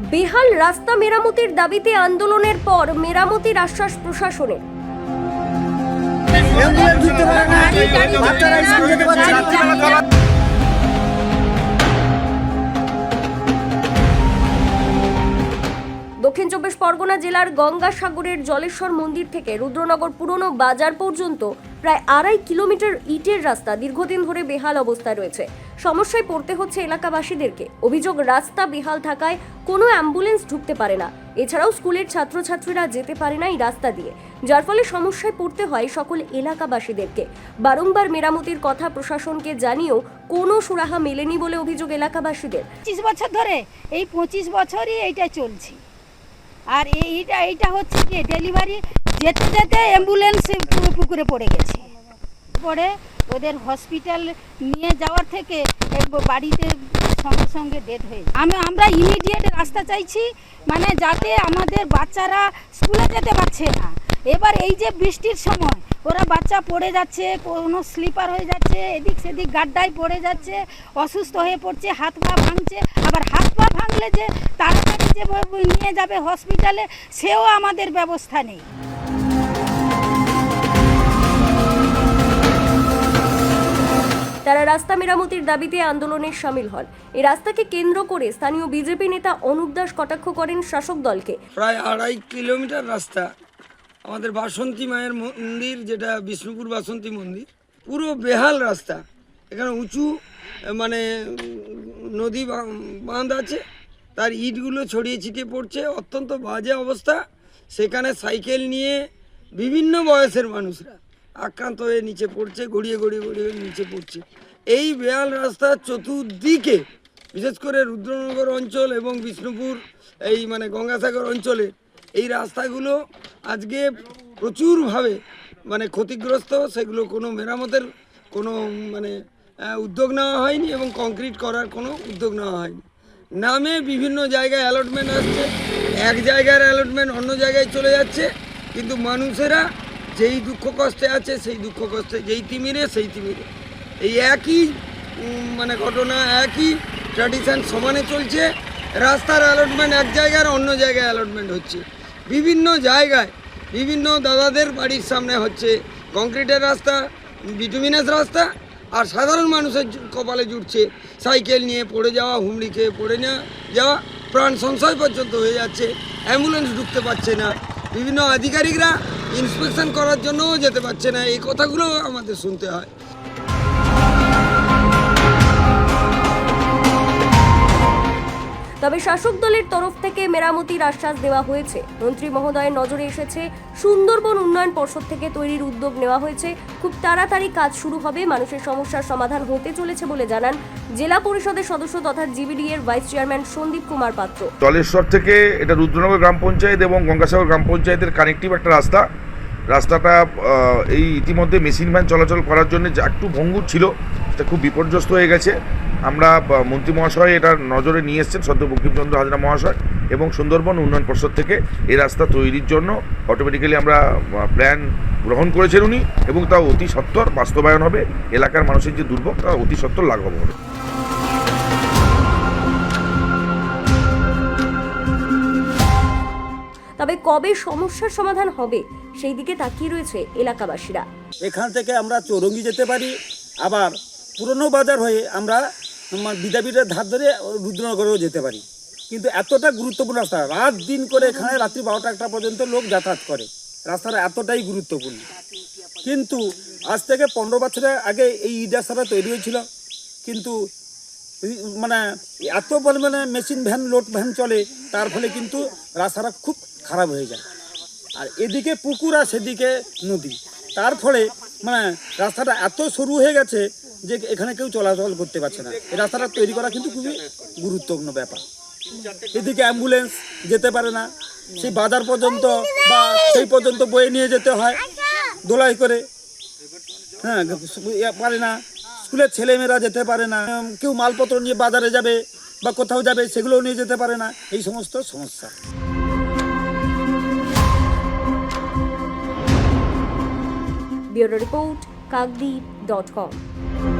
বেহাল রাস্তা মেরামতির দাবিতে আন্দোলনের পর মেরামতির আশ্বাস প্রশাসনের। অ্যাম্বুলেন্স ঢুকতে পারে না। বাচ্চারা স্কুল যেতে পারছে না পরগনা জেলার গঙ্গাসাগরের জলেশ্বর মন্দির থেকে রুদ্রনগর পুরনো বাজার পর্যন্ত প্রায় আড়াই কিলোমিটার ইটের রাস্তা দীর্ঘদিন ধরে বেহাল অবস্থায় রয়েছে। সমস্যায় পড়তে হচ্ছে এলাকাবাসীদেরকে। অভিযোগ, রাস্তা বেহাল থাকায় কোনো অ্যাম্বুলেন্স ঢুকতে পারে না। এছাড়াও স্কুলের ছাত্রছাত্রীরা যেতে পারে না এই রাস্তা দিয়ে। যার ফলে সমস্যায় পড়তে হয় সকল এলাকাবাসীদেরকে। বারংবার মেরামতির কথা প্রশাসনকে জানিয়েও কোনো সুরাহা মেলেনি বলে অভিযোগ এলাকাবাসীদের। পঁচিশ বছর ধরে, এই পঁচিশ বছরই এইটা চলছে। আর এইটা এইটা হচ্ছে কি ডেলিভারি যেতে যেতে অ্যাম্বুলেন্স পুকুরে পড়ে গেছে। পরে ওদের হসপিটাল নিয়ে যাওয়ার থেকে বাড়িতে সঙ্গে সঙ্গে ডেথ হয়ে আমি, আমরা ইমিডিয়েট রাস্তা চাইছি মানে যাতে আমাদের বাচ্চারা স্কুলে যেতে পারছে না। এবার এই যে বৃষ্টির সময় ওরা বাচ্চা পড়ে যাচ্ছে কোনো স্লিপার হয়ে যাচ্ছে এদিক সেদিক গাড্ডায় পড়ে যাচ্ছে অসুস্থ হয়ে পড়ছে হাত পা ভাঙছে আবার হাত পা ভাঙলে যে তাড়াতাড়ি যে নিয়ে যাবে হসপিটালে সেও আমাদের ব্যবস্থা নেই। তারা রাস্তা মেরামতির দাবিতে আন্দোলনে সামিল হন। এই রাস্তাকে কেন্দ্র করে স্থানীয় বিজেপি নেতা অনুপ দাস কটাক্ষ করেন শাসক দলকে। প্রায় আড়াই কিলোমিটার রাস্তা আমাদের বাসন্তী মায়ের মন্দির, যেটা বিষ্ণুপুর বাসন্তী মন্দির, পুরো বেহাল রাস্তা। এখানে উঁচু মানে নদী বাঁধ আছে, তার ইটগুলো ছড়িয়ে ছিটিয়ে পড়ছে, অত্যন্ত বাজে অবস্থা। সেখানে সাইকেল নিয়ে বিভিন্ন বয়সের মানুষরা আক্রান্ত হয়ে নিচে পড়ছে, গড়িয়ে গড়িয়ে গড়িয়ে নিচে পড়ছে। এই বেহাল রাস্তার চতুর্দিকে, বিশেষ করে রুদ্রনগর অঞ্চল এবং বিষ্ণুপুর, এই মানে গঙ্গাসাগর অঞ্চলে এই রাস্তাগুলো আজকে প্রচুরভাবে মানে ক্ষতিগ্রস্ত, সেগুলো কোনো মেরামতের কোনো মানে উদ্যোগ নেওয়া হয়নি এবং কংক্রিট করার কোনো উদ্যোগ নেওয়া হয়নি। নামে বিভিন্ন জায়গায় অ্যালটমেন্ট আসছে, এক জায়গার অ্যালটমেন্ট অন্য জায়গায় চলে যাচ্ছে, কিন্তু মানুষেরা যেই দুঃখ কষ্টে আছে, সেই দুঃখ কষ্টে, যেই তিমিরে, সেই তিমিরে। এই একই মানে ঘটনা, একই ট্র্যাডিশন সমানে চলছে, রাস্তার অ্যালটমেন্ট এক জায়গার অন্য জায়গায় অ্যালটমেন্ট হচ্ছে। বিভিন্ন জায়গায় বিভিন্ন দাদাদের বাড়ির সামনে হচ্ছে কংক্রিটের রাস্তা, বিটুমিনাস রাস্তা আর সাধারণ মানুষের কপালে জুটছে। সাইকেল নিয়ে পড়ে যাওয়া, হুমড়ি খেয়ে পড়ে না যাওয়া, প্রাণ সংশয় পর্যন্ত হয়ে যাচ্ছে। অ্যাম্বুলেন্স ঢুকতে পারছে না। বিভিন্ন আধিকারিকরা ইন্সপেকশন করার জন্যও যেতে পারছে না। এই কথাগুলো আমাদের শুনতে হয়। তবে শাসক দলের তরফ থেকে মেরামতির আশ্বাস দেওয়া হয়েছে। মন্ত্রী মহোদয়ের নজরে এসেছে, সুন্দরবন উন্নয়ন পর্ষদ থেকে তৈরির উদ্যোগ নেওয়া হয়েছে। খুব তাড়াতাড়ি কাজ শুরু হবে, মানুষের সমস্যার সমাধান হতে চলেছে বলে জানান জেলা পরিষদের সদস্য তথা জিবিডি এর ভাইস চেয়ারম্যান সন্দীপ কুমার পাত্র। জলেশ্বর থেকে এটা রুদ্রনগর গ্রাম পঞ্চায়েত এবং গঙ্গাসাগর গ্রাম পঞ্চায়েতের কানেক্টিভ একটা রাস্তা। রাস্তাটা এই ইতিমধ্যে মেশিন ভ্যান চলাচল করার জন্য একটু ভঙ্গুর ছিল সেটা খুব বিপর্যস্ত হয়ে গেছে। আমরা মন্ত্রী মহাশয় এটা নজরে নিয়ে এসেছেন সদ্য বঙ্কিমচন্দ্র হাজরা মহাশয় এবং সুন্দরবন উন্নয়ন পর্ষদ থেকে এই রাস্তা তৈরির জন্য অটোমেটিক্যালি আমরা প্ল্যান গ্রহণ করেছেন উনি এবং তা অতি সত্বর বাস্তবায়ন হবে। এলাকার মানুষের যে দুর্ভোগ তা অতি সত্বর লাঘব হবে। তবে কবে সমস্যার সমাধান হবে সেই দিকে তাকিয়ে রয়েছে এলাকাবাসীরা। এখান থেকে আমরা চৌরঙ্গি যেতে পারি আবার পুরনো বাজার হয়ে আমরা বিদ্যাপীঠের ধার ধরে রুদ্রনগরেও যেতে পারি। কিন্তু এতটা গুরুত্বপূর্ণ রাস্তা, রাত দিন করে এখানে রাত্রি বারোটা একটা পর্যন্ত লোক যাতায়াত করে। রাস্তাটা এতটাই গুরুত্বপূর্ণ। কিন্তু আজ থেকে পনেরো বছরের আগে এই ইট রাস্তাটা তৈরি হয়েছিল। কিন্তু মানে এত পরিমাণে মেশিন ভ্যান লোড ভ্যান চলে, তার ফলে কিন্তু রাস্তাটা খুব খারাপ হয়ে যায়। আর এদিকে পুকুর আর সেদিকে নদী। তার ফলে মানে রাস্তাটা এত সরু হয়ে গেছে যে এখানে কেউ চলাচল করতে পারছে না। এই রাস্তাটা তৈরি করা কিন্তু খুবই গুরুত্বপূর্ণ ব্যাপার। এদিকে অ্যাম্বুলেন্স যেতে পারে না। সেই বাজার পর্যন্ত বা সেই পর্যন্ত বয়ে নিয়ে যেতে হয়। দোলাই করে। হ্যাঁ পারে না। স্কুলের ছেলেমেয়েরা যেতে পারে না। কেউ মালপত্র নিয়ে বাজারে যাবে বা কোথাও যাবে, সেগুলোও নিয়ে যেতে পারে না। এই সমস্ত সমস্যা। Bureau report kakdeep.com.